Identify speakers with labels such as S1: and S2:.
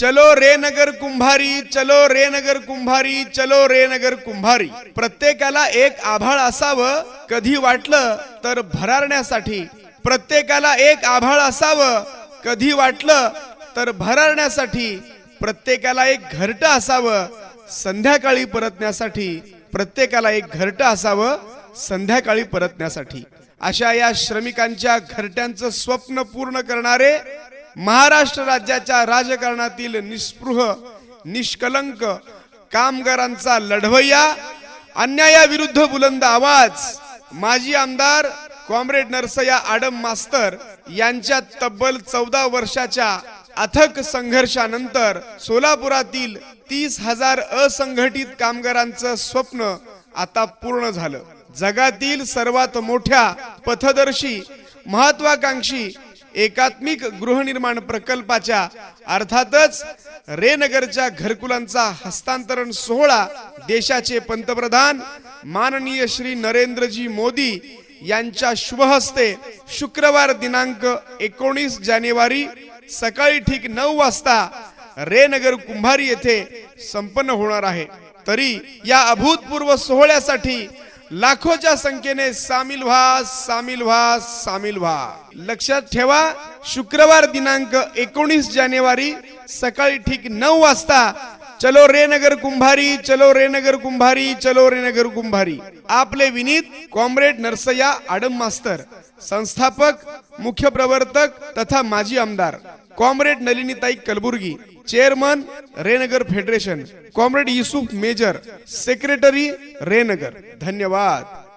S1: चलो रेनगर कुंभारी चलो रेनगर कुंभारी चलो रेनगर कुंभारी. प्रत्येकाला एक आभाळ असावं कधी वाटलं तर भरारण्यासाठी. प्रत्येकाला एक आभाळ असावं कधी वाटलं तर भरारण्यासाठी. प्रत्येकाला एक घरटं असावं संध्याकाळी परतण्यासाठी. प्रत्येकाला एक घरटं असावं संध्याकाळी परतण्यासाठी. अशा या श्रमिकांच्या घरट्यांचं स्वप्न पूर्ण करणारे महाराष्ट्र राज्याच्या राजकारणातील निस्पृह निष्कलंक कामगारांचा लढवय्या अन्यायाविरुद्ध बुलंद आवाज माजी आमदार कॉम्रेड नरसया आडम मास्तर यांच्या तब्बल चौदा वर्षाच्या अथक संघर्षानंतर सोलापुरातील तीस हजार असंघटित कामगारांचं स्वप्न आता पूर्ण झालं. जगातील सर्वात मोठ्या पथदर्शी महत्वाकांक्षी एकात्मिक गृहनिर्माण प्रकल्पाच्या अर्थातच रेनगरच्या घरकुलांचा हस्तांतरण सोहळा देशाचे पंतप्रधान माननीय श्री नरेंद्रजी मोदी यांच्या शुभहस्ते शुक्रवार दिनांक एकोणीस जानेवारी सकाळी ठीक नऊ वाजता रेनगर कुंभारी येथे संपन्न होणार आहे. तरी या अभूतपूर्व सोहळ्यासाठी लाखोच्या संख्येने सामील व्हा सामील व्हा सामील व्हा. लक्षात ठेवा शुक्रवार दिनांक एकोणीस जानेवारी सकाळी ठीक नऊ वाजता चलो रेनगर कुंभारी चलो रेनगर कुंभारी चलो रेनगर कुंभारी. आपले विनीत कॉम्रेड नरसया आडम मास्तर संस्थापक मुख्य प्रवर्तक तथा माजी आमदार. Comrade Nalinitai Kalburgi chairman Raynagar federation comrade Yusuf major secretary Raynagar. धन्यवाद.